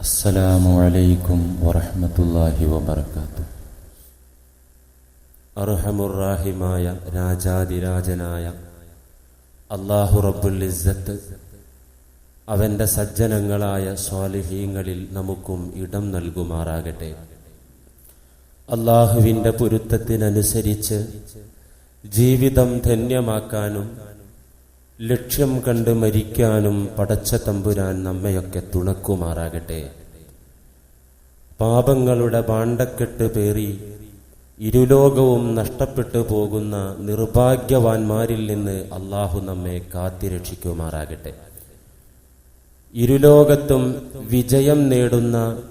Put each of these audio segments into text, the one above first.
السلام عليكم ورحمة الله وبركاته അർഹമുറാഹിമായ രാജാതിരാജനായ അള്ളാഹു റബ്ബുൽ ഇസ്സത്ത് അവന്റെ സജ്ജനങ്ങളായ സ്വാലിഹീങ്ങളിൽ നമുക്കും ഇടം നൽകുമാറാകട്ടെ അള്ളാഹുവിൻ്റെ പൊരുത്തത്തിനനുസരിച്ച് ജീവിതം ധന്യമാക്കാനും ലക്ഷ്യം കണ്ട് മരിക്കാനും പടച്ച തമ്പുരാൻ നമ്മയൊക്കെ തുണക്കുമാറാകട്ടെ. പാപങ്ങളുടെ പാണ്ടക്കെട്ട് പേറി ഇരുലോകവും നഷ്ടപ്പെട്ടു പോകുന്ന നിർഭാഗ്യവാന്മാരിൽ നിന്ന് അള്ളാഹു നമ്മെ കാത്തിരക്ഷിക്കുമാറാകട്ടെ. ഇരുലോകത്തും വിജയം നേടുന്ന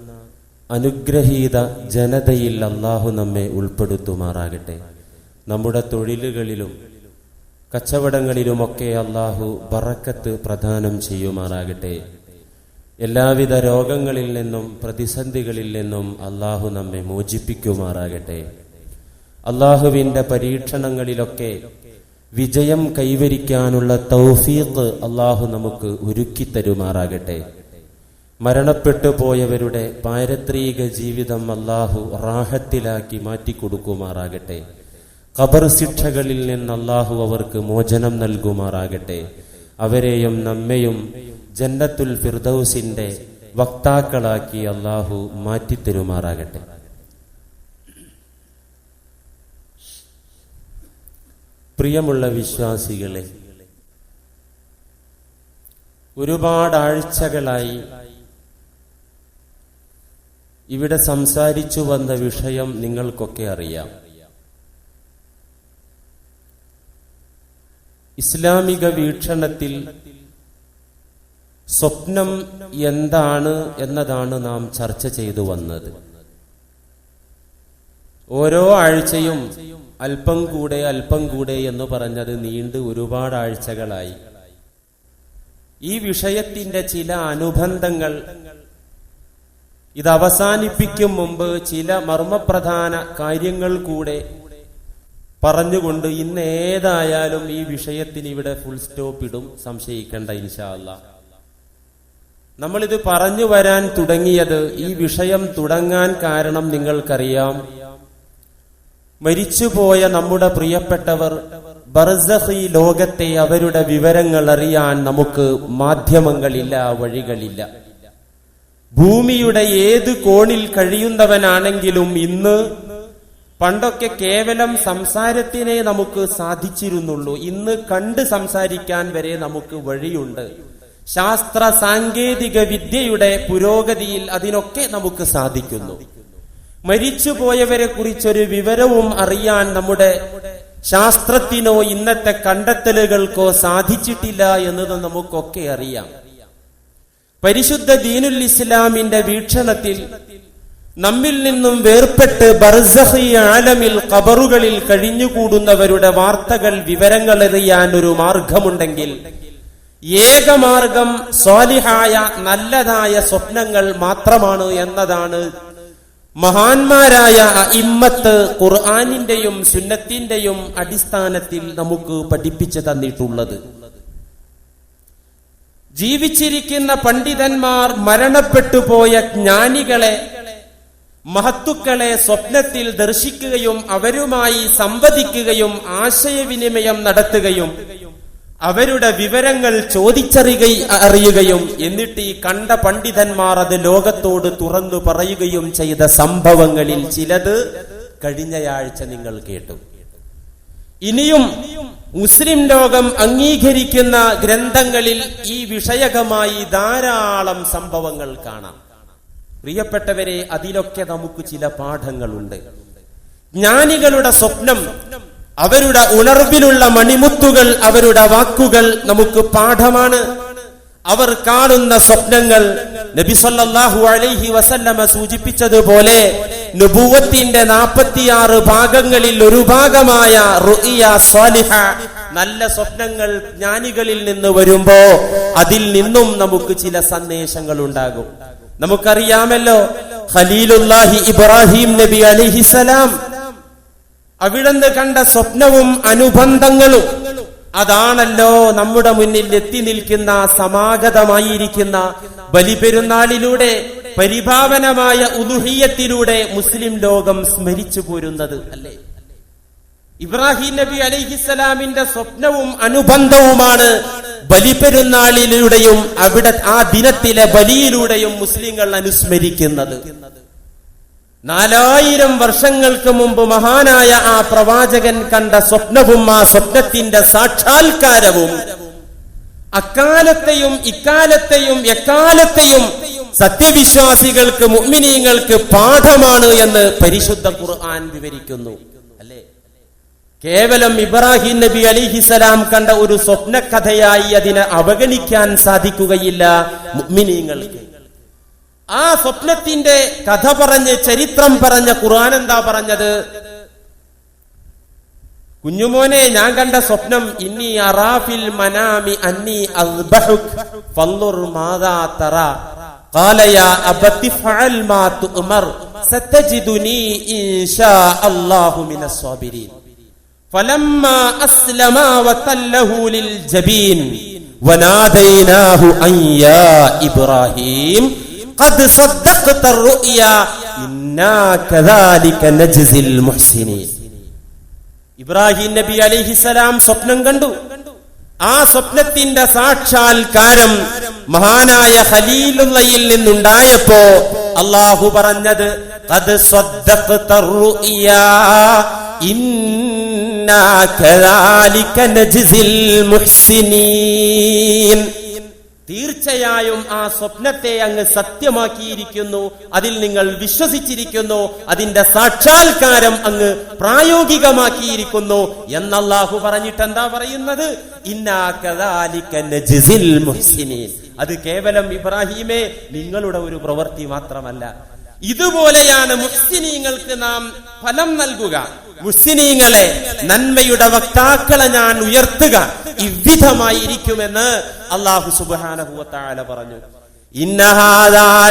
അനുഗ്രഹീത ജനതയിൽ അള്ളാഹു നമ്മെ ഉൾപ്പെടുത്തുമാറാകട്ടെ. നമ്മുടെ തൊഴിലുകളിലും കച്ചവടങ്ങളിലുമൊക്കെ അള്ളാഹു ബറക്കത്ത് പ്രദാനം ചെയ്യുമാറാകട്ടെ. എല്ലാവിധ രോഗങ്ങളിൽ നിന്നും പ്രതിസന്ധികളിൽ നിന്നും അള്ളാഹു നമ്മെ മോചിപ്പിക്കുമാറാകട്ടെ. അള്ളാഹുവിന്റെ പരീക്ഷണങ്ങളിലൊക്കെ വിജയം കൈവരിക്കാനുള്ള തൗഫീഖ് അള്ളാഹു നമുക്ക് ഒരുക്കി തരുമാറാകട്ടെ. മരണപ്പെട്ടു പോയവരുടെ പാരത്രിക ജീവിതം അള്ളാഹു റാഹത്തിലാക്കി മാറ്റിക്കൊടുക്കുമാറാകട്ടെ. ഖബർ ശിക്ഷകളിൽ നിന്ന് അള്ളാഹു അവർക്ക് മോചനം നൽകുമാറാകട്ടെ. അവരെയും നമ്മയും ജന്നത്തുൽ ഫിർദൌസിന്റെ വക്താക്കളാക്കി അള്ളാഹു മാറ്റിത്തരുമാറാകട്ടെ. പ്രിയമുള്ള വിശ്വാസികളെ ഒരുപാട് ആഴ്ചകളായി ഇവിടെ സംസാരിച്ചു വന്ന വിഷയം നിങ്ങൾക്കൊക്കെ അറിയാം. ഇസ്ലാമിക വീക്ഷണത്തിൽ സ്വപ്നം എന്താണ് എന്നതാണ് നാം ചർച്ച ചെയ്തു വന്നത്. ഓരോ ആഴ്ചയും അല്പം കൂടെ അല്പം കൂടെ എന്ന് പറഞ്ഞത് നീണ്ട് ഒരുപാട് ആഴ്ചകളായി. ഈ വിഷയത്തിന്റെ ചില അനുബന്ധങ്ങൾ ഇത് അവസാനിപ്പിക്കും മുമ്പ് ചില മർമ്മപ്രധാന കാര്യങ്ങൾ കൂടെ പറഞ്ഞുകൊണ്ട് ഇന്ന് ഏതായാലും ഈ വിഷയത്തിന് ഇവിടെ ഫുൾ സ്റ്റോപ്പ് ഇടും. സംശയിക്കേണ്ട ഇൻഷാല്ല നമ്മളിത് പറഞ്ഞു വരാൻ തുടങ്ങിയത് ഈ വിഷയം തുടങ്ങാൻ കാരണം നിങ്ങൾക്കറിയാം. മരിച്ചുപോയ നമ്മുടെ പ്രിയപ്പെട്ടവർ ബർസഹി ലോകത്തെ അവരുടെ വിവരങ്ങൾ അറിയാൻ നമുക്ക് മാധ്യമങ്ങളില്ല വഴികളില്ല. ഭൂമിയുടെ ഏത് കോണിൽ കഴിയുന്നവനാണെങ്കിലും ഇന്ന് പണ്ടൊക്കെ കേവലം സംസാരത്തിനെ നമുക്ക് സാധിച്ചിരുന്നുള്ളൂ. ഇന്ന് കണ്ട് സംസാരിക്കാൻ വരെ നമുക്ക് വഴിയുണ്ട്. ശാസ്ത്ര സാങ്കേതിക വിദ്യയുടെ പുരോഗതിയിൽ അതിനൊക്കെ നമുക്ക് സാധിക്കുന്നു. മരിച്ചുപോയവരെ കുറിച്ചൊരു വിവരവും അറിയാൻ നമ്മുടെ ശാസ്ത്രത്തിനോ ഇന്നത്തെ കണ്ടെത്തലുകൾക്കോ സാധിച്ചിട്ടില്ല എന്നത് നമുക്കൊക്കെ അറിയാം. പരിശുദ്ധ ദീനുൽ ഇസ്ലാമിന്റെ വീക്ഷണത്തിൽ നമ്മിൽ നിന്നും വേർപെട്ട് ബർസഹി ആലമിൽ കബറുകളിൽ കഴിഞ്ഞുകൂടുന്നവരുടെ വാർത്തകൾ വിവരങ്ങൾ എറിയാൻ ഒരു മാർഗമുണ്ടെങ്കിൽ ഏകമാർഗം സ്വാലിഹായ നല്ലതായ സ്വപ്നങ്ങൾ മാത്രമാണ് എന്നതാണ് മഹാന്മാരായ ഇമ്മത്ത് ഖുർആാനിന്റെയും സുന്നത്തിന്റെയും അടിസ്ഥാനത്തിൽ നമുക്ക് പഠിപ്പിച്ചു തന്നിട്ടുള്ളത്. ജീവിച്ചിരിക്കുന്ന പണ്ഡിതന്മാർ മരണപ്പെട്ടു പോയ ജ്ഞാനികളെ മഹത്തുക്കളെ സ്വപ്നത്തിൽ ദർശിക്കുകയും അവരുമായി സംവദിക്കുകയും ആശയവിനിമയം നടത്തുകയും അവരുടെ വിവരങ്ങൾ ചോദിച്ചറിയുക അറിയുകയും എന്നിട്ട് ഈ കണ്ട പണ്ഡിതന്മാർ അത് ലോകത്തോട് തുറന്നു പറയുകയും ചെയ്ത സംഭവങ്ങളിൽ ചിലത് കഴിഞ്ഞയാഴ്ച നിങ്ങൾ കേട്ടു. ഇനിയും മുസ്ലിം ലോകം അംഗീകരിക്കുന്ന ഗ്രന്ഥങ്ങളിൽ ഈ വിഷയകമായി ധാരാളം സംഭവങ്ങൾ കാണാം. പ്രിയപ്പെട്ടവരെ അതിലൊക്കെ നമുക്ക് ചില പാഠങ്ങളുണ്ട്. ജ്ഞാനികളുടെ സ്വപ്നം അവരുടെ ഉണർവിലുള്ള മണിമുത്തുകൾ അവരുടെ വാക്കുകൾ നമുക്ക് പാഠമാണ്. അവർ കാണുന്ന സ്വപ്നങ്ങൾ നബി സല്ലല്ലാഹു അലൈഹി വസല്ലമ സൂചിപ്പിച്ചതുപോലെ നുപൂവത്തിന്റെ നാൽപ്പത്തിയാറ് ഭാഗങ്ങളിൽ ഒരു ഭാഗമായ നല്ല സ്വപ്നങ്ങൾ ജ്ഞാനികളിൽ നിന്ന് വരുമ്പോ അതിൽ നിന്നും നമുക്ക് ചില സന്ദേശങ്ങൾ ഉണ്ടാകും നമുക്കറിയാമല്ലോ ഖലീലുല്ലാഹി ഇബ്രാഹിം നബി അലിഹിസലാം അവിടുന്ന് കണ്ട സ്വപ്നവും അനുബന്ധങ്ങളും അതാണല്ലോ നമ്മുടെ മുന്നിൽ എത്തി നിൽക്കുന്ന സമാഗതമായിരിക്കുന്ന ബലിപെരുന്നാളിലൂടെ പരിഭാവനമായ ഉദുഹിയത്തിലൂടെ മുസ്ലിം ലോകം സ്മരിച്ചു പോരുന്നത് അല്ലേ? ഇബ്രാഹിം നബി അലിഹിസ്സലാമിന്റെ സ്വപ്നവും അനുബന്ധവുമാണ് ബലിപെരുന്നാളിലൂടെയും അവിടെ ആ ദിനത്തിലെ ബലിയിലൂടെയും മുസ്ലിങ്ങൾ അനുസ്മരിക്കുന്നത്. നാലായിരം വർഷങ്ങൾക്ക് മുമ്പ് മഹാനായ ആ പ്രവാചകൻ കണ്ട സ്വപ്നവും ആ സ്വപ്നത്തിന്റെ സാക്ഷാത്കാരവും അക്കാലത്തെയും ഇക്കാലത്തെയും എക്കാലത്തെയും സത്യവിശ്വാസികൾക്ക് മുഅ്മിനീങ്ങൾക്ക് പാഠമാണ് എന്ന് പരിശുദ്ധ ഖുർആൻ വിവരിക്കുന്നു. കേവലം ഇബ്രാഹിം നബി അലിഹിസലാം കണ്ട ഒരു സ്വപ്നകഥയായി അതിനെ അവഗണിക്കാൻ സാധിക്കുകയില്ല മുഅ്മിനീങ്ങൾക്ക് ആ സ്വപ്നത്തിന്റെ കഥ പറഞ്ഞ് ചരിത്രം പറഞ്ഞ ഖുർആൻ എന്താ പറഞ്ഞത് കുഞ്ഞുമോനെ ഞാൻ കണ്ട സ്വപ്നം ഇന്നി അറാഫിൽ മനാമി അന്നി അസ്ബഹുക് ഫൻദുർ മാദാ തറ قال يا أبت افعل ما تؤمر ستجدني إن شاء الله من الصابرين فلما أسلما وتله للجبين وناديناه أن يا إبراهيم قد صدقت الرؤيا إنا كذلك نجزي المحسنين ഇബ്രാഹിം നബി അലിഹിസലാം സ്വപ്നം കണ്ടു ആ സ്വപ്നത്തിന്റെ സാക്ഷാത്കാരം മഹാനായ ഖലീലുള്ളയിൽ നിന്നുണ്ടായപ്പോ അള്ളാഹു പറഞ്ഞത് "ഖദ് സ്വദ്ദഖ്ത റുഇയാ ഇന്നാ കദാലിക നജ്സിൽ മുഹ്സിനീൻ തീർച്ചയായും ആ സ്വപ്നത്തെ അങ്ങ് സത്യമാക്കിയിരിക്കുന്നു. അതിൽ നിങ്ങൾ വിശ്വസിച്ചിരിക്കുന്നു. അതിന്റെ സാക്ഷാത്കാരം അങ്ങ് പ്രായോഗികമാക്കിയിരിക്കുന്നു. എന്നല്ലാഹു പറഞ്ഞിട്ട് എന്താ പറയുന്നത് അത് കേവലം ഇബ്രാഹീമേ നിങ്ങളുടെ ഒരു പ്രവൃത്തി മാത്രമല്ല. ഇതുപോലെയാണ് മുഹ്സിനീങ്ങൾക്ക് നാം ഫലം നൽകുക. മുസ്ലിനീങ്ങളെ നന്മയുടെ വക്താക്കളെ ഞാൻ ഉയർത്തുക. ഇവിധമായിരിക്കുമെന്ന് അള്ളാഹു സുബാനഹുവത്താല പറഞ്ഞു. ഇന്നഹാദാ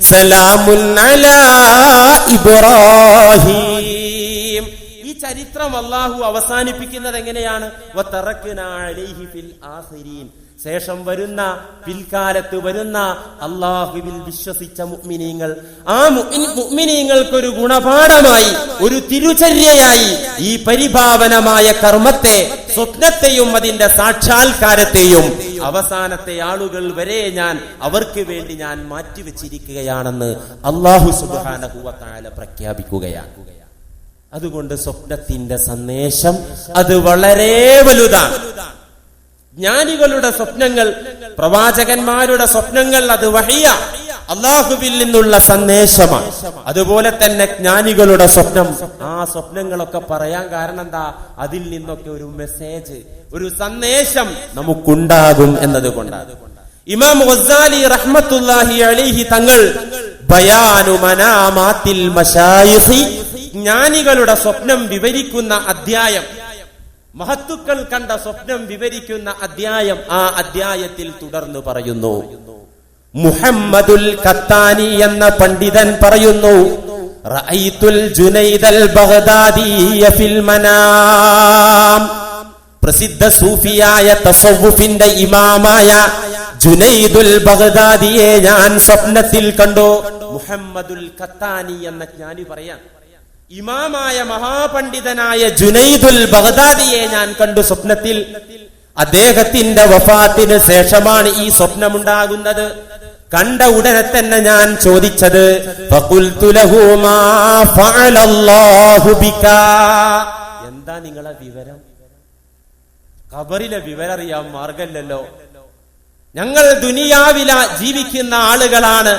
സലാമുൻ അലാ ഇബ്രാഹിം. ഈ ചരിത്രം അള്ളാഹു അവസാനിപ്പിക്കുന്നത് എങ്ങനെയാണ്? ശേഷം വരുന്ന പിൽക്കാലത്ത് വരുന്ന അള്ളാഹുവിൽ വിശ്വസിച്ച മുഗ്മിനീങ്ങൾ ആ മുഗ്മിനീങ്ങൾക്കൊരു ഗുണപാഠമായി ഒരു തിരുചര്യയായി ഈ പരിഭാവനമായ കർമ്മത്തെ സ്വപ്നത്തെയും അതിന്റെ സാക്ഷാത്കാരത്തെയും അവസാനത്തെ ആളുകൾ വരെ ഞാൻ അവർക്ക് വേണ്ടി ഞാൻ മാറ്റിവെച്ചിരിക്കുകയാണെന്ന് അള്ളാഹു സുബാന പ്രഖ്യാപിക്കുകയാണ്. അതുകൊണ്ട് സ്വപ്നത്തിന്റെ സന്ദേശം അത് വളരെ വലുതാണ്. ജ്ഞാനികളുടെ സ്വപ്നങ്ങൾ പ്രവാചകന്മാരുടെ സ്വപ്നങ്ങൾ അത് വഹിയ. അള്ളാഹുവിൽ നിന്നുള്ള സന്ദേശമാണ്. അതുപോലെ തന്നെ ജ്ഞാനികളുടെ സ്വപ്നം. ആ സ്വപ്നങ്ങളൊക്കെ പറയാൻ കാരണം എന്താ? അതിൽ നിന്നൊക്കെ ഒരു മെസ്സേജ് ഒരു സന്ദേശം നമുക്കുണ്ടാകും എന്നതുകൊണ്ടാണ്. ഇമാം റഹ്മത്തുല്ലാഹി അലിഹി തങ്ങൾ ബയാനു ജ്ഞാനികളുടെ സ്വപ്നം വിവരിക്കുന്ന അധ്യായം മഹത്തുക്കൾ കണ്ട സ്വപ്നം വിവരിക്കുന്ന അധ്യായം ആ അധ്യായത്തിൽ തുടർന്നു പറയുന്നു. മുഹമ്മദുൽ ഖത്താനി എന്ന പണ്ഡിതൻ പറയുന്നു റഅയ്തുൽ ജുനൈദൽ ബഗ്ദാദിയ ഫിൽ പ്രസിദ്ധ സൂഫിയായ തസവുഫിന്റെ ഇമാമായ ജുനൈദുൽ ബഗ്ദാദിയെ ഞാൻ സ്വപ്നത്തിൽ കണ്ടു. മുഹമ്മദുൽ ഖത്താനി എന്ന ജ്ഞാനി പറയാം ഇമാമായ മഹാപണ്ഡിതനായ ജുനൈദുൽ ബഗ്ദാദിയെ ഞാൻ കണ്ടു സ്വപ്നത്തിൽ. അദ്ദേഹത്തിന്റെ വഫാത്തിന് ശേഷമാണ് ഈ സ്വപ്നമുണ്ടാകുന്നത്. കണ്ട ഉടനെ തന്നെ ഞാൻ ചോദിച്ചത്. എന്താ നിങ്ങളെ വിവരം? ഖബറിലെ വിവരം മാർഗല്ലല്ലോ ഞങ്ങൾ ദുനിയാവില ജീവിക്കുന്ന ആളുകളാണ്.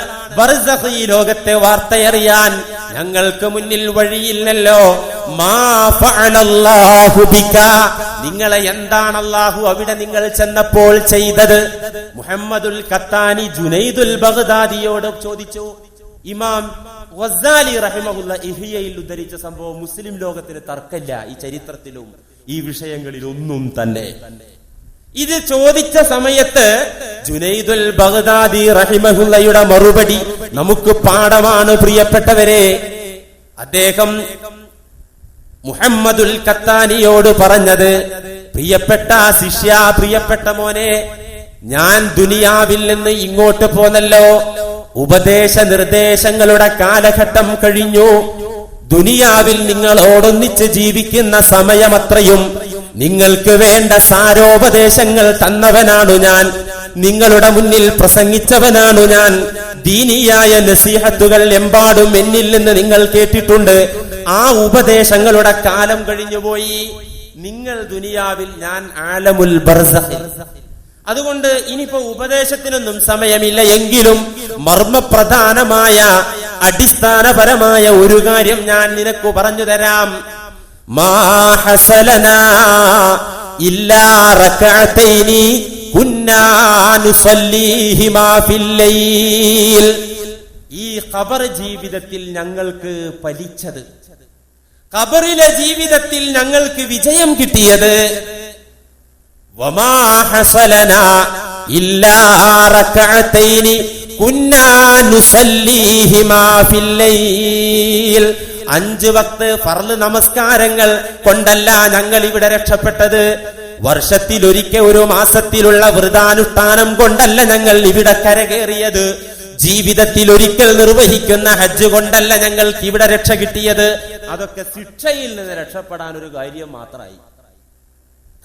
ഈ ലോകത്തെ വാർത്തയറിയാൻ ഞങ്ങൾക്ക് മുന്നിൽ വഴിയില്ലല്ലോ. നിങ്ങളെ എന്താണ് അള്ളാഹു അവിടെ നിങ്ങൾ ചെന്നപ്പോൾ ചെയ്തത്? മുഹമ്മദുൽ ഖത്താനി ജുനൈദുൽ ബഗ്ദാദിയോട് ചോദിച്ചു. ഇമാം വസാലി റഹിമഹുല്ല ഇഹിയയിൽ ഉദ്ധരിച്ച സംഭവം മുസ്ലിം ലോകത്തിന് തർക്കമില്ല. ഈ ചരിത്രത്തിലും ഈ വിഷയങ്ങളിൽ ഒന്നും തന്നെ. ഇത് ചോദിച്ച സമയത്ത് ജുനൈദുൽ ബഗ്ദാദി റഹിമഹുല്ലയുടെ മറുപടി നമുക്ക് പാഠമാണ് പ്രിയപ്പെട്ടവരെ. അദ്ദേഹം മുഹമ്മദുൽ കത്താനിയോട് പറഞ്ഞത് പ്രിയപ്പെട്ട ശിഷ്യ പ്രിയപ്പെട്ട മോനെ ഞാൻ ദുനിയാവിൽ നിന്ന് ഇങ്ങോട്ട് പോന്നല്ലോ. ഉപദേശ നിർദ്ദേശങ്ങളുടെ കാലഘട്ടം കഴിഞ്ഞു. ദുനിയാവിൽ നിങ്ങൾ ഓടൊന്നിച്ച് ജീവിക്കുന്ന സമയമത്രയും നിങ്ങൾക്ക് വേണ്ട സാരോപദേശങ്ങൾ തന്നവനാണു ഞാൻ. നിങ്ങളുടെ മുന്നിൽ പ്രസംഗിച്ചവനാണു ഞാൻ. ദീനിയായ നസീഹത്തുകൾ എമ്പാടും എന്നിൽ നിന്ന് നിങ്ങൾ കേട്ടിട്ടുണ്ട്. ആ ഉപദേശങ്ങളുടെ കാലം കഴിഞ്ഞുപോയി നിങ്ങൾ ദുനിയാവിൽ ഞാൻ ആലമുൽ അതുകൊണ്ട് ഇനിയിപ്പോ ഉപദേശത്തിനൊന്നും സമയമില്ല. എങ്കിലും മർമ്മപ്രധാനമായ അടിസ്ഥാനപരമായ ഒരു കാര്യം ഞാൻ നിനക്ക് പറഞ്ഞു തരാം. മാ حصلنا ركعتين كنا نصليهما في الليل ഈ ഖബർ ജീവിതത്തിൽ ഞങ്ങൾക്ക് പലിച്ചത്. ഖബറിലെ ജീവിതത്തിൽ ഞങ്ങൾക്ക് വിജയം കിട്ടിയത് കുന്നാ അഞ്ച് വക്ത് ഫർൾ നമസ്കാരങ്ങൾ കൊണ്ടല്ല ഞങ്ങൾ ഇവിടെ രക്ഷപ്പെട്ടത്. വർഷത്തിലൊരിക്കൽ ഒരു മാസത്തിലുള്ള വൃതാനുഷ്ഠാനം കൊണ്ടല്ല ഞങ്ങൾ ഇവിടെ കരകേറിയത് ജീവിതത്തിൽ ഒരിക്കൽ നിർവഹിക്കുന്ന ഹജ്ജ് കൊണ്ടല്ല ഞങ്ങൾക്ക് ഇവിടെ രക്ഷ കിട്ടിയത്. അതൊക്കെ ശിക്ഷയിൽ നിന്ന് രക്ഷപ്പെടാൻ ഒരു കാര്യം മാത്രമായി.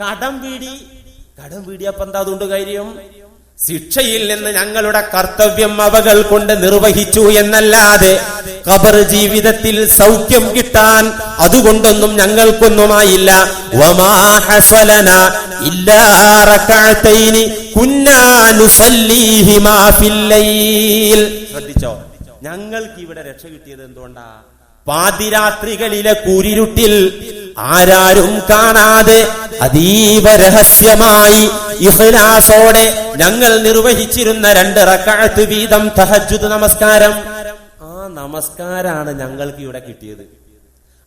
കടം വീടി കടം വീടിയപ്പോ എന്താ അതുകൊണ്ട് കാര്യം? ശിക്ഷയിൽ നിന്ന് ഞങ്ങളുടെ കർത്തവ്യം അവകൾ കൊണ്ട് നിർവഹിച്ചു എന്നല്ലാതെ ഖബർ ജീവിതത്തിൽ സൗഖ്യം കിട്ടാൻ അതുകൊണ്ടൊന്നും ഞങ്ങൾക്കൊന്നുമായില്ല. ശ്രദ്ധിച്ചോ? ഞങ്ങൾക്ക് ഇവിടെ രക്ഷ കിട്ടിയത് എന്തുകൊണ്ടാ? പാതിരാത്രികളിലെ കൂരിരുട്ടിൽ ആരാരും കാണാതെ അതീവ രഹസ്യമായി ഇഹ്ലാസോടെ ഞങ്ങൾ നിർവഹിച്ചിരുന്ന രണ്ട് റക്കാഴത്ത് വീതം തഹജുദ് നമസ്കാരം. ആ നമസ്കാരാണ് ഞങ്ങൾക്ക് ഇവിടെ കിട്ടിയത്.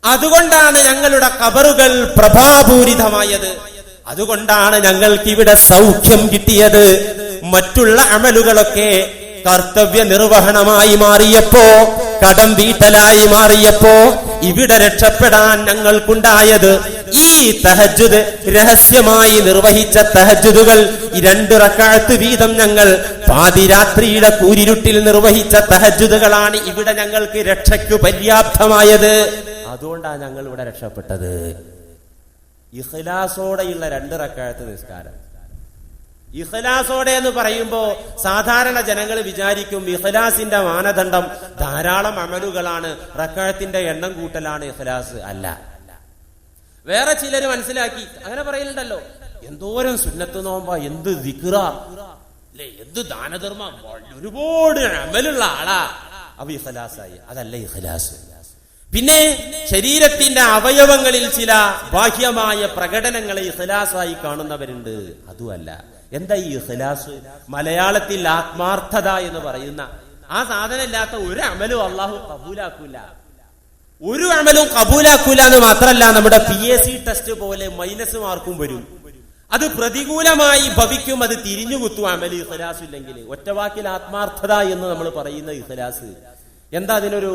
അതുകൊണ്ടാണ് ഞങ്ങളുടെ കബറുകൾ പ്രഭാപൂരിതമായത്. അതുകൊണ്ടാണ് ഞങ്ങൾക്ക് ഇവിടെ സൗഖ്യം കിട്ടിയത്. മറ്റുള്ള അമലുകളൊക്കെ കർത്തവ്യ നിർവഹണമായി മാറിയപ്പോ കടം വീട്ടലായി മാറിയപ്പോ ഇവിടെ രക്ഷപ്പെടാൻ ഞങ്ങൾക്കുണ്ടായത് ഈ തഹജുദ് രഹസ്യമായി നിർവഹിച്ച തഹജുദുകൾ രണ്ട് റക്കാഴത്ത് വീതം ഞങ്ങൾ പാതിരാത്രിയുടെ കൂരിരുട്ടിൽ നിർവഹിച്ച തഹജുദുകളാണ് ഇവിടെ ഞങ്ങൾക്ക് രക്ഷയ്ക്കു പര്യാപ്തമായത്. അതുകൊണ്ടാണ് ഞങ്ങൾ ഇവിടെ രക്ഷപ്പെട്ടത്. ഇഖ്ലാസോടെയുള്ള രണ്ട് റക്കാഴത്ത് നിസ്കാരം. ഇഖ്ലാസോടെ എന്ന് പറയുമ്പോ സാധാരണ ജനങ്ങൾ വിചാരിക്കും ഇഖലാസിന്റെ മാനദണ്ഡം ധാരാളം അമലുകളാണ് റക്കാഴത്തിന്റെ എണ്ണം കൂട്ടലാണ് ഇഖ്ലാസ്. അല്ല. വേറെ ചിലര് മനസ്സിലാക്കി അങ്ങനെ പറയലുണ്ടല്ലോ. എന്തോരം സുന്നത്ത് നോമ്പ എന്ത് ദിക്റ. എന്ത് ദാനധർമ്മ. ഒരുപാട് അമലുള്ള ആളാ. അവ ഇഖലാസായി. അതല്ല ഇഖലാസ്. പിന്നെ ശരീരത്തിന്റെ അവയവങ്ങളിൽ ചില ബാഹ്യമായ പ്രകടനങ്ങളെ ഇഖലാസായി കാണുന്നവരുണ്ട്. അതുമല്ല. എന്താ ഈ ഇഖ്ലാസ്? മലയാളത്തിൽ ആത്മാർത്ഥത എന്ന് പറയുന്ന ആ സാധനം ഇല്ലാത്ത ഒരു അമലും അള്ളാഹു കബൂലാക്കൂല. ഒരു അമലും കബൂലാക്കൂല എന്ന് മാത്രമല്ല നമ്മുടെ പി എസ് സി ടെസ്റ്റ് പോലെ മൈനസ് മാർക്കും വരും. അത് പ്രതികൂലമായി ഭവിക്കും അത് തിരിഞ്ഞുകുത്തും അമൽ ഇഖലാസ് ഇല്ലെങ്കിൽ. ഒറ്റവാക്കിൽ ആത്മാർത്ഥത എന്ന് നമ്മൾ പറയുന്ന ഇഖലാസ്. എന്താ അതിനൊരു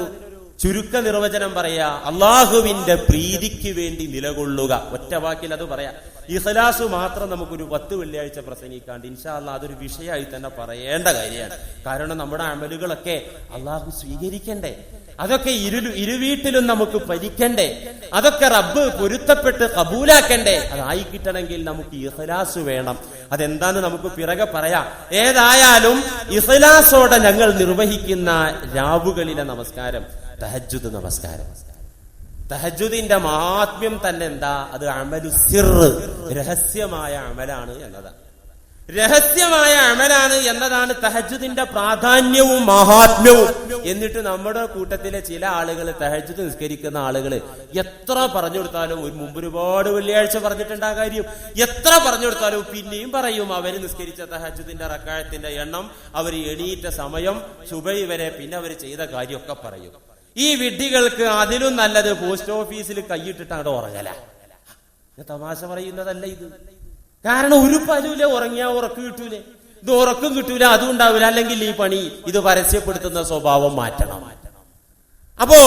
ചുരുക്ക നിർവചനം പറയാ അള്ളാഹുവിന്റെ പ്രീതിക്ക് വേണ്ടി നിലകൊള്ളുക. ഒറ്റ വാക്കിൽ അത് പറയാം. ഇഖലാസ് മാത്രം നമുക്കൊരു പത്ത് വെള്ളിയാഴ്ച പ്രസംഗിക്കാണ്ട് ഇൻഷാ അള്ളാഹ് അതൊരു വിഷയമായി തന്നെ പറയേണ്ട കാര്യമാണ്. കാരണം നമ്മുടെ അമലുകളൊക്കെ അള്ളാഹു സ്വീകരിക്കണ്ടേ. അതൊക്കെ ഇരു ഇരുവീട്ടിലും നമുക്ക് ഭരിക്കണ്ടേ. അതൊക്കെ റബ്ബ് പൊരുത്തപ്പെട്ട് കബൂലാക്കണ്ടേ. അതായി കിട്ടണമെങ്കിൽ നമുക്ക് ഇഖലാസ് വേണം. അതെന്താന്ന് നമുക്ക് പിറകെ പറയാം. ഏതായാലും ഇഖലാസോടെ ഞങ്ങൾ നിർവഹിക്കുന്ന രാവുകളിലെ നമസ്കാരം. തഹജുദ് നമസ്കാരം തഹജുദിന്റെ മാത്മ്യം തന്നെ എന്താ? അത് അമലു സിർ രഹസ്യമായ അമലാണ് എന്നതാണ്. രഹസ്യമായ അമലാണ് എന്നതാണ് തഹജുദിന്റെ പ്രാധാന്യവും മഹാത്മ്യവും. എന്നിട്ട് നമ്മുടെ കൂട്ടത്തിലെ ചില ആളുകൾ തഹജുദ് നിസ്കരിക്കുന്ന ആളുകൾ എത്ര പറഞ്ഞു കൊടുത്താലും ഒരു മുമ്പ് ഒരുപാട് വെള്ളിയാഴ്ച പറഞ്ഞിട്ടുണ്ട് ആ കാര്യം. എത്ര പറഞ്ഞു കൊടുത്താലും പിന്നെയും പറയും അവർ നിസ്കരിച്ച തഹജുദിന്റെ റക്കായത്തിന്റെ എണ്ണം അവർ എണീറ്റ സമയം സുബൈ വരെ പിന്നെ അവർ ചെയ്ത കാര്യമൊക്കെ പറയും. ഈ വിഡ്ഢികൾക്ക് അതിലും നല്ലത് പോസ്റ്റ് ഓഫീസിൽ കൈയിട്ടിട്ട് അങ്ങോട്ട് ഉറങ്ങല തമാശ പറയുന്നതല്ല ഇത്. കാരണം ഒരു പലൂല ഉറങ്ങിയാ ഉറക്കം കിട്ടൂലേ? ഇത് ഉറക്കം കിട്ടൂല? അതും ഉണ്ടാവില്ല. അല്ലെങ്കിൽ ഈ പണി ഇത് പരസ്യപ്പെടുത്തുന്ന സ്വഭാവം മാറ്റണം. അപ്പോ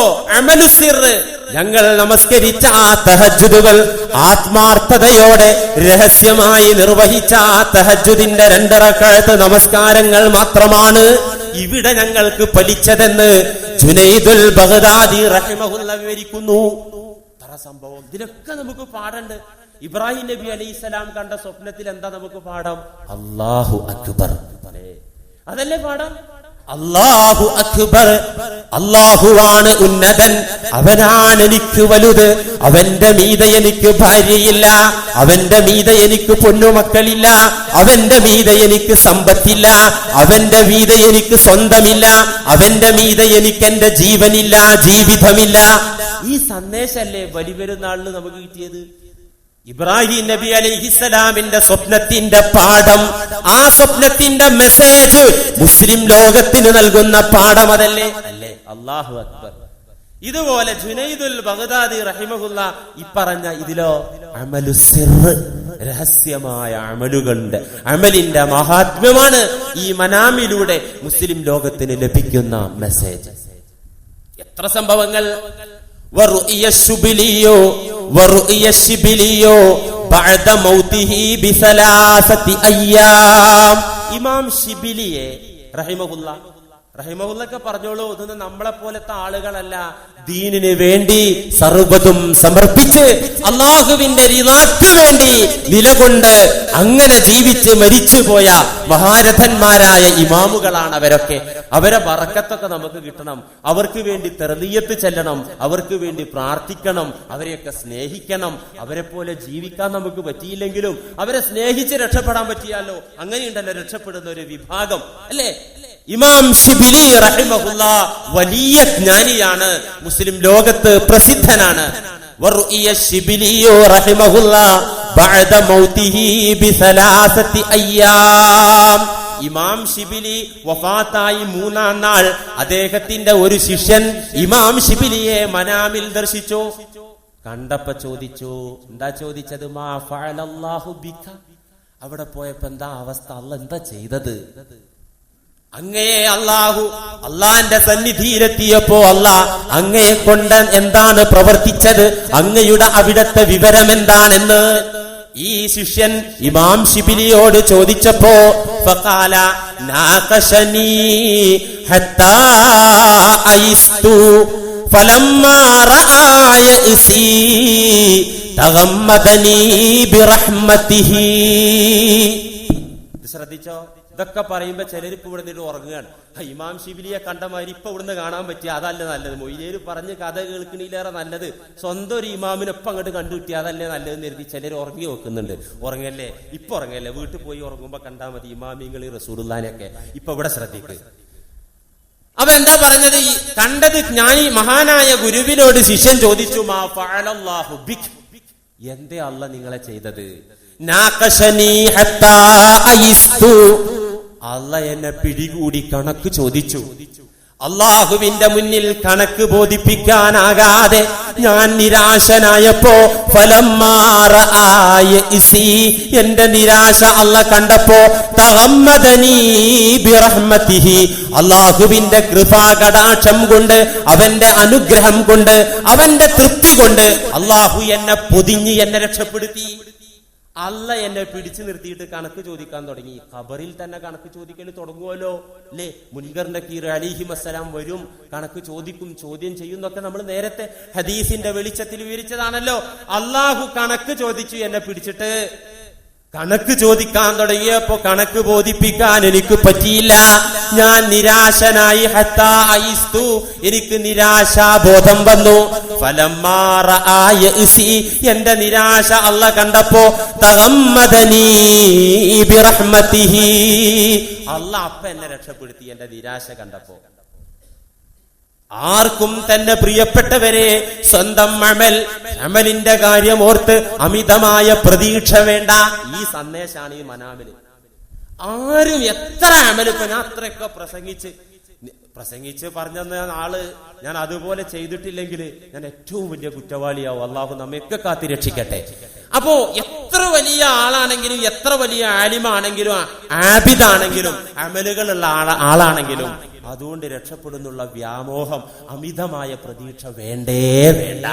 ഞങ്ങൾ നമസ്കരിച്ച ആ തഹജുദുകൾ ആത്മാർത്ഥതയോടെ രഹസ്യമായി നിർവഹിച്ച ആ തഹജുദിന്റെ രണ്ടറക്കഴത്ത് നമസ്കാരങ്ങൾ മാത്രമാണ് ഇവിടെ ഞങ്ങൾക്ക് പലിച്ചതെന്ന് ജുനൈദുൽ ബഗ്ദാദി റഹിമഹുല്ല വിവരിക്കുന്നു. സംഭവം. ഇതിലൊക്കെ നമുക്ക് പാടണ്ട് ഇബ്രാഹിം നബി അലൈഹി സ്വലാം കണ്ട സ്വപ്നത്തിൽ എന്താ നമുക്ക് പാഠം? അള്ളാഹു അക്ബർ. അതല്ലേ പാഠം? അള്ളാഹു അക്ബർ. അള്ളാഹുവാണ് ഉന്നതൻ. അവനാണ് എനിക്ക് വലുത്. അവന്റെ മീത എനിക്ക് ഭാര്യയില്ല. അവന്റെ മീത എനിക്ക് പൊന്നുമക്കളില്ല. അവന്റെ മീത എനിക്ക് സമ്പത്തില്ല. അവന്റെ മീത എനിക്ക് സ്വന്തമില്ല. അവന്റെ മീത എനിക്ക് എന്റെ ജീവനില്ല ജീവിതമില്ല. ഈ സന്ദേശമല്ലേ വലിവരുന്നാളിൽ നമുക്ക് കിട്ടിയത്? ഇബ്രാഹിം നബി അലൈഹിസ്സലാമിന്റെ സ്വപ്നത്തിന്റെ പാഠം ആ സ്വപ്നത്തിന്റെ മെസ്സേജ് മുസ്ലിം ലോകത്തിന് നൽകുന്ന പാഠം അതല്ലേ? അല്ലേ? അള്ളാഹു അക്ബർ. ഇതുപോലെ ജുനൈദുൽ ബഗ്ദാദി റഹിമഹുല്ല ഇപ്പറഞ്ഞ ഇതിലോ അമലു സിർ രഹസ്യമായ അമലുകളുടെ അമലിന്റെ മഹാത്മ്യമാണ് ഈ മനാമിലൂടെ മുസ്ലിം ലോകത്തിന് ലഭിക്കുന്ന മെസ്സേജ് എത്ര സംഭവങ്ങൾ? ബഅദ മൗതിഹി ബിസലാസതി അയ്യാം. ഇമാം ഷിബിലിയെ റഹിമഹുല്ല റഹിമഹുല്ലൊക്കെ പറഞ്ഞോളൂ ഇതൊന്നും നമ്മളെ പോലത്തെ ആളുകളല്ല. ദീനിന് വേണ്ടി സർവതും സമർപ്പിച്ച് അള്ളാഹുവിന്റെ റിലാക്ക് വേണ്ടി നിലകൊണ്ട് അങ്ങനെ ജീവിച്ച് മരിച്ചുപോയ മഹാരഥന്മാരായ ഇമാമുകളാണ് അവരൊക്കെ. അവരെ വറക്കത്തൊക്കെ നമുക്ക് കിട്ടണം. അവർക്ക് വേണ്ടി തെറലീയത്ത് ചെല്ലണം. അവർക്ക് വേണ്ടി പ്രാർത്ഥിക്കണം. അവരെയൊക്കെ സ്നേഹിക്കണം. അവരെ പോലെ ജീവിക്കാൻ നമുക്ക് പറ്റിയില്ലെങ്കിലും അവരെ സ്നേഹിച്ച് രക്ഷപ്പെടാൻ പറ്റിയാലോ? അങ്ങനെയുണ്ടല്ലോ രക്ഷപ്പെടുന്ന ഒരു വിഭാഗം. അല്ലേ? ഇമാം ഷിബിലി റഹിമഹുല്ല വലിയ ജ്ഞാനിയാണ്. മുസ്ലിം ലോകത്ത് പ്രസിദ്ധനാണ്. ശിബിലിയോ റഹിമഹുല്ല ബഅദ മൗതിഹി ബിസലാസതി അയ്യാം. ഇമാം ഷിബിലി വഫാത്തായി മൂന്നാം നാൾ അദ്ദേഹത്തിന്റെ ഒരു ശിഷ്യൻ ഇമാം ഷിബിലിയെ മനാമിൽ ദർശിച്ചു. കണ്ടപ്പ ചോദിച്ചു എന്താ ചോദിച്ചത്? മാ ഫഅലല്ലാഹു ബിക? അവിടെ പോയപ്പോ എന്താ അവസ്ഥ? അല്ല എന്താ ചെയ്തത്? അങ്ങയെ അള്ളാഹു അള്ളാന്റെ സന്നിധിയിലെത്തിയപ്പോ അല്ല അങ്ങയെ കൊണ്ട് എന്താണ് പ്രവർത്തിച്ചത്? അങ്ങയുടെ അവിടത്തെ വിവരം എന്താണെന്ന്? ഈ ശിഷ്യൻ ഇമാം ഷിബിലിയോട് ചോദിച്ചപ്പോ ഹത്താ ഐസ്തു ശ്രദ്ധിച്ചോ? ഇതൊക്കെ പറയുമ്പോ ചിലരിപ്പ് ഇവിടെ നിന്ന് ഉറങ്ങുകയാണ്. ഇമാം കണ്ട മാതിരി ഇപ്പൊ ഇവിടുന്ന് കാണാൻ പറ്റിയ അതല്ല നല്ലത്. മൊയ്തേര് പറഞ്ഞ് കഥ കേൾക്കണിലേറെ നല്ലത് സ്വന്തം ഒരു ഇമാമിനൊപ്പം അങ്ങോട്ട് കണ്ടുകിട്ടി അതല്ലേ നല്ലത് കരുതി ചിലർ ഉറങ്ങി വെക്കുന്നുണ്ട് ഉറങ്ങല്ലേ? ഇപ്പൊ ഉറങ്ങല്ലേ? വീട്ടിൽ പോയി ഉറങ്ങുമ്പോ കണ്ടാൽ മതി ഇമാമിങ്ങൾ റസൂലുള്ളാനെയൊക്കെ ഇപ്പൊ ഇവിടെ ശ്രദ്ധിക്കുക അപ്പൊ എന്താ പറഞ്ഞത്? ഈ കണ്ടത് ജ്ഞാനി മഹാനായ ഗുരുവിനോട് ശിഷ്യൻ ചോദിച്ചു മാ ഫഅലല്ലാഹു ബിക്? എന്തേ അല്ല നിങ്ങളെ ചെയ്തത്? ഹത്താ. അല്ല എന്നെ പിടികൂടി കണക്ക് ചോദിച്ചു. അള്ളാഹുവിന്റെ മുന്നിൽ കണക്ക് ബോധിപ്പിക്കാനാകാതെ ഞാൻ നിരാശനായപ്പോ ഫലമാറ ആയ ഇസി എന്റെ നിരാശ അല്ല കണ്ടപ്പോ അള്ളാഹുവിന്റെ കൃപാകടാക്ഷം കൊണ്ട് അവന്റെ അനുഗ്രഹം കൊണ്ട് അവന്റെ തൃപ്തി കൊണ്ട് അള്ളാഹു എന്നെ പൊതിഞ്ഞ് എന്നെ രക്ഷപ്പെടുത്തി. അല്ല എന്നെ പിടിച്ചു നിർത്തിയിട്ട് കണക്ക് ചോദിക്കാൻ തുടങ്ങി. ഖബറിൽ തന്നെ കണക്ക് ചോദിക്കൽ തുടങ്ങുമല്ലോ അല്ലേ മുൻകറിന്റെ കീർ അലിഹി മസ്സലാം വരും. കണക്ക് ചോദിക്കും ചോദ്യം ചെയ്യുന്നൊക്കെ നമ്മൾ നേരത്തെ ഹദീസിന്റെ വെളിച്ചത്തിൽ വിവരിച്ചതാണല്ലോ. അള്ളാഹു കണക്ക് ചോദിച്ചു എന്നെ പിടിച്ചിട്ട്. കണക്ക് ചോദിക്കാൻ തുടങ്ങിയപ്പോ കണക്ക് ബോധിപ്പിക്കാൻ എനിക്ക് പറ്റിയില്ല. ഞാൻ നിരാശനായി ഹത്താ എനിക്ക് നിരാശാബോധം വന്നു. ഫലമാറ ആയ ഇസി എന്റെ നിരാശ അല്ല കണ്ടപ്പോ തകമ്മദനീ അല്ല അപ്പ എന്നെ രക്ഷപ്പെടുത്തി എന്റെ നിരാശ കണ്ടപ്പോ. ആർക്കും തന്നെ പ്രിയപ്പെട്ടവരെ സ്വന്തം അമൽ അമലിന്റെ കാര്യം ഓർത്ത് അമിതമായ പ്രതീക്ഷ വേണ്ട. ഈ സന്ദേശമാണ് ഈ മനാമിൽ ആരും എത്ര അമൽ ഇപ്പൊ ഞാൻ അത്രയൊക്കെ പ്രസംഗിച്ച് പ്രസംഗിച്ച് പറഞ്ഞ ആൾ ഞാൻ അതുപോലെ ചെയ്തിട്ടില്ലെങ്കിൽ ഞാൻ ഏറ്റവും വലിയ കുറ്റവാളിയാവും. അള്ളാഹു നമ്മയൊക്കെ കാത്തി രക്ഷിക്കട്ടെ. അപ്പോ എത്ര വലിയ ആളാണെങ്കിലും എത്ര വലിയ ആലിമാണെങ്കിലും ആബിദാണെങ്കിലും അമലുകളുള്ള ആളാണെങ്കിലും അതുകൊണ്ട് രക്ഷപ്പെടുന്നുള്ള വ്യാമോഹം അമിതമായ പ്രതീക്ഷ വേണ്ടേ വേണ്ട.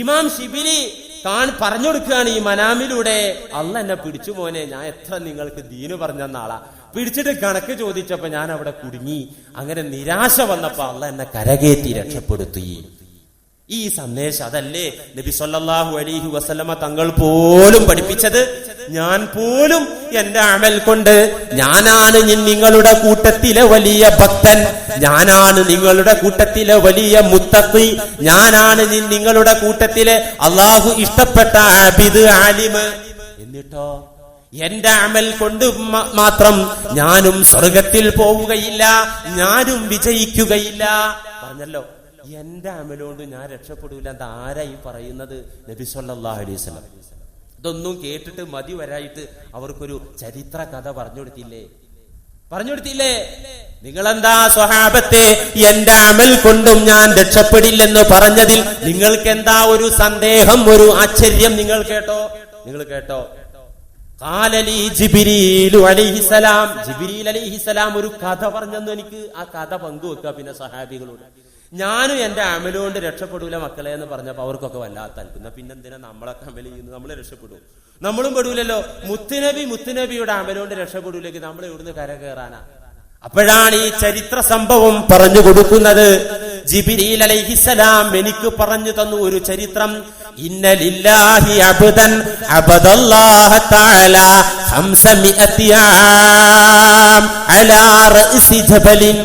ഇമാം ഷിബിലി താൻ പറഞ്ഞു കൊടുക്കുകയാണ് ഈ മനാമിലൂടെ അല്ല എന്നെ പിടിച്ചു മോനെ ഞാൻ എത്ര നിങ്ങൾക്ക് ദീന് പറഞ്ഞ നാളാ പിടിച്ചിട്ട് കണക്ക് ചോദിച്ചപ്പോ ഞാൻ അവിടെ കുടുങ്ങി. അങ്ങനെ നിരാശ വന്നപ്പോ അല്ല എന്നെ കരകയറ്റി രക്ഷപ്പെടുത്തി. ഈ സന്ദേശം അതല്ലേ നബി സല്ലല്ലാഹു അലൈഹി വസല്ലമ തങ്ങൾ പോലും പഠിപ്പിച്ചത്? ഞാൻ പോലും എന്റെ അമൽ കൊണ്ട് ഞാനാണ് നിങ്ങളുടെ കൂട്ടത്തിലെ വലിയ ഭക്തൻ. ഞാനാണ് നിങ്ങളുടെ കൂട്ടത്തിലെ വലിയ മുത്തഖി ഞാനാണ് നിങ്ങളുടെ കൂട്ടത്തിലെ അള്ളാഹു ഇഷ്ടപ്പെട്ട അബിദ് ആലിമ്. എന്നിട്ടോ? എന്റെ അമൽ കൊണ്ട് മാത്രം ഞാനും സ്വർഗത്തിൽ പോവുകയില്ല ഞാനും വിജയിക്കുകയില്ല. പറഞ്ഞല്ലോ. എന്റെ അമലുകൊണ്ട് ഞാൻ രക്ഷപ്പെടൂല എന്താ ആരാ ഈ പറയുന്നത്? നബി സല്ലല്ലാഹു അലൈഹി വസല്ലം. ഇതൊന്നും കേട്ടിട്ട് മതി വരായിട്ട് അവർക്കൊരു ചരിത്ര കഥ പറഞ്ഞു കൊടുത്തില്ലേ? പറഞ്ഞു കൊടുത്തില്ലേ? നിങ്ങളെന്താ സ്വഹാബത്തെ എന്റെ അമൽ കൊണ്ടും ഞാൻ രക്ഷപ്പെടില്ലെന്ന് പറഞ്ഞതിൽ നിങ്ങൾക്ക് എന്താ ഒരു സന്ദേഹം ഒരു ആശ്ചര്യം നിങ്ങൾ കേട്ടോ? നിങ്ങൾ കേട്ടോ? കാലലി ജിബിരിലു അലിഹിസലാം ജിബിരിൽ അലിഹിസലാം ഒരു കഥ പറഞ്ഞെന്ന് എനിക്ക് ആ കഥ പങ്കുവെക്കുക പിന്നെ സഹാബികളോട് ഞാനും എന്റെ അമലുകൊണ്ട് രക്ഷപ്പെടൂല മക്കളെ എന്ന് പറഞ്ഞപ്പോ അവർക്കൊക്കെ വല്ലാത്ത അൽക്കുന്ന പിന്നെന്തിനാ നമ്മളൊക്കെ അമൽ ചെയ്യുന്നത്? നമ്മളെ രക്ഷപ്പെടും. നമ്മളും പെടൂലല്ലോ. മുത്തുനബി മുത്തുനബിയുടെ അമലുകൊണ്ട് രക്ഷപ്പെടൂലേക്ക് നമ്മൾ ഇവിടുന്ന് കര കയറാനാ? അപ്പോഴാണ് ഈ ചരിത്ര സംഭവം പറഞ്ഞു കൊടുക്കുന്നത്. ജിബിരിൽ അലൈഹിസലാം എനിക്ക് പറഞ്ഞു തന്നു ഒരു ചരിത്രം. ഇന്നലില്ലാഹി അബ്ദൻ അബദല്ലാഹ തആല ഖംസമിഅത്തി ആം അലാ റഅസി ജബലിൻ.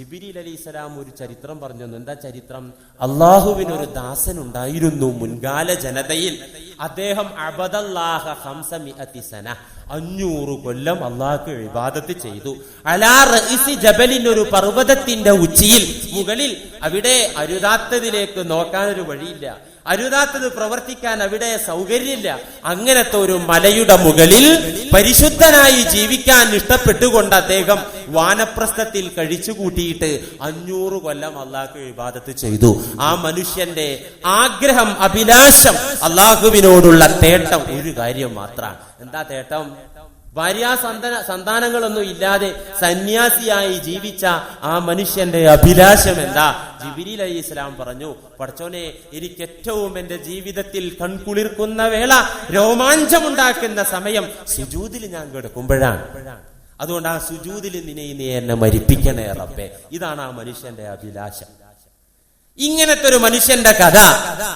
ജിബിരിൽ ഇസ്ലാം ഒരു ചരിത്രം പറഞ്ഞു എന്താ ചരിത്രം? അള്ളാഹുവിന് ഒരു ദാസൻ ഉണ്ടായിരുന്നു മുൻകാല ജനതയിൽ. അദ്ദേഹം അബദല്ലാഹ അഞ്ഞൂറ് കൊല്ലം അള്ളാഹ്ക്ക് വിവാദത്ത് ചെയ്തു. അലാ റഇസി ജബലിൻ ഒരു പർവതത്തിന്റെ ഉച്ചിയിൽ മുകളിൽ അവിടെ അരുതാത്തതിലേക്ക് നോക്കാൻ ഒരു വഴിയില്ല. അരുതാത്തത് പ്രവർത്തിക്കാൻ അവിടെ സൗകര്യമില്ല. അങ്ങനത്തെ ഒരു മലയുടെ മുകളിൽ പരിശുദ്ധനായി ജീവിക്കാൻ ഇഷ്ടപ്പെട്ടുകൊണ്ട് അദ്ദേഹം വാനപ്രസ്ഥത്തിൽ കഴിച്ചുകൂട്ടിയിട്ട് അഞ്ഞൂറ് കൊല്ലം അള്ളാഹു വിവാദത്ത് ചെയ്തു. ആ മനുഷ്യന്റെ ആഗ്രഹം അഭിലാഷം അള്ളാഹുവിനോടുള്ള തേട്ടം ഒരു കാര്യം മാത്രമാണ്. എന്താ തേട്ടം? ഭാര്യ സന്താനങ്ങളൊന്നും ഇല്ലാതെ സന്യാസിയായി ജീവിച്ച ആ മനുഷ്യന്റെ അഭിലാഷം എന്താ ജിബിരി അലി ഇസ്ലാം പറഞ്ഞു പഠിച്ചോനെ എനിക്ക് ഏറ്റവും എന്റെ ജീവിതത്തിൽ കൺകുളിർക്കുന്ന വേള രോമാഞ്ചമുണ്ടാക്കുന്ന സമയം സുജൂതിൽ ഞാൻ കിടക്കുമ്പോഴാണ്. അതുകൊണ്ട് ആ സുജൂതിൽ നിന്നെ നീ എന്നെ മരിപ്പിക്കണേ റബ്ബെ. ഇതാണ് ആ മനുഷ്യന്റെ അഭിലാഷം. ഇങ്ങനത്തെ ഒരു മനുഷ്യന്റെ കഥ.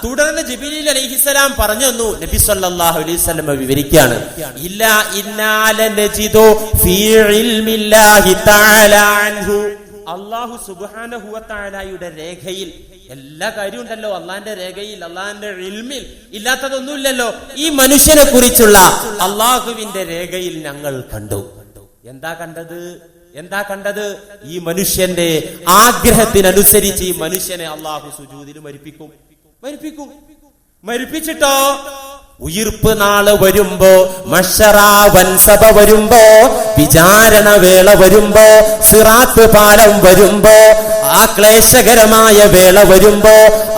തുടർന്ന് ജിബിലി അലൈഹിസ്സലാം പറഞ്ഞു തന്നു നബി സല്ലാഹു അലൈഹി വിവരിക്കുകയാണ്. ഇല്ല അള്ളാഹു വ രേഖയിൽ എല്ലാ കാര്യവും ഉണ്ടല്ലോ. അള്ളാന്റെ രേഖയിൽ അള്ളാന്റെ ഇൽമിൽ ഇല്ലാത്തതൊന്നുമില്ലല്ലോ. ഈ മനുഷ്യനെ കുറിച്ചുള്ള അള്ളാഹുവിന്റെ രേഖയിൽ ഞങ്ങൾ കണ്ടു. എന്താ കണ്ടത്? എന്താ കണ്ടത്? ഈ മനുഷ്യന്റെ ആഗ്രഹത്തിനനുസരിച്ച് ഈ മനുഷ്യനെ അള്ളാഹു സുജൂതിൽ മരിപ്പിക്കും. മരിപ്പിക്കും. മരിപ്പിച്ചിട്ടോ? ഉയിർപ്പ് നാൾ വരുമ്പോ മഷറാ വൻസഭ വരുമ്പോ വിചാരണ വേള വരുമ്പോ സിറാത്ത് പാലം വരുമ്പോ ആ ക്ലേശകരമായ വേള വരുമ്പോ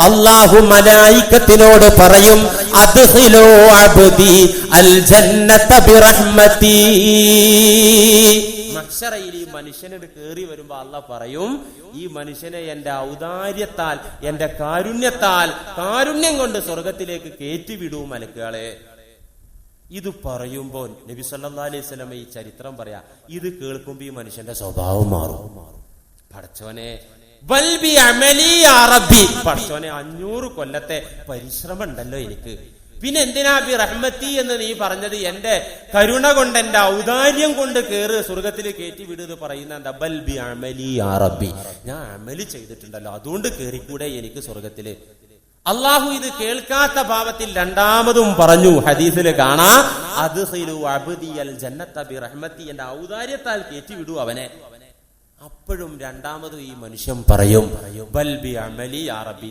അള്ളാഹു മലായിക്കത്തിനോട് പറയും അദ്ഹിലോ അബ്ദി അൽ ജന്നത ബിറഹ്മതി മക്ഷറയിൽ ഈ മനുഷ്യനോട് കയറി വരുമ്പോ അല്ല പറയും ഈ മനുഷ്യനെ എന്റെ ഔദാര്യത്താൽ എന്റെ കാരുണ്യത്താൽ കാരുണ്യം കൊണ്ട് സ്വർഗത്തിലേക്ക് കയറ്റിവിടൂ മലക്കുകളെ. ഇത് പറയുമ്പോൾ നബി സല്ലാ അലൈഹി സ്വലമ ഈ ചരിത്രം പറയാ ഇത് കേൾക്കുമ്പോ ഈ മനുഷ്യന്റെ സ്വഭാവം മാറും. പടച്ചോനെ പടച്ചോനെ അഞ്ഞൂറ് കൊല്ലത്തെ പരിശ്രമം ഉണ്ടല്ലോ എനിക്ക്. പിന്നെ എന്തിനാ ബി റഹ്മത്തി എന്ന് നീ പറഞ്ഞത്? എന്റെ കരുണ കൊണ്ട് എന്റെ ഔദാര്യം കൊണ്ട് കേറ് സ്വർഗത്തിൽ കയറ്റി വിടുന്നത് പറയുന്ന എന്താ? ബൽ ബി അമലി അറബി റബ്ബി. ഞാൻ അമലി ചെയ്തിട്ടുണ്ടല്ലോ. അതുകൊണ്ട് കേറിക്കൂടെ എനിക്ക് സ്വർഗത്തിൽ. അള്ളാഹു ഇത് കേൾക്കാത്ത ഭാവത്തിൽ രണ്ടാമതും പറഞ്ഞു. ഹദീസിൽ കാണാ അത് എന്റെ ഔദാര്യത്താൽ കയറ്റി വിടൂ അവനെ. അപ്പോഴും രണ്ടാമതും ഈ മനുഷ്യൻ പറയും ബൽ ബി അമലി യാ റബ്ബി.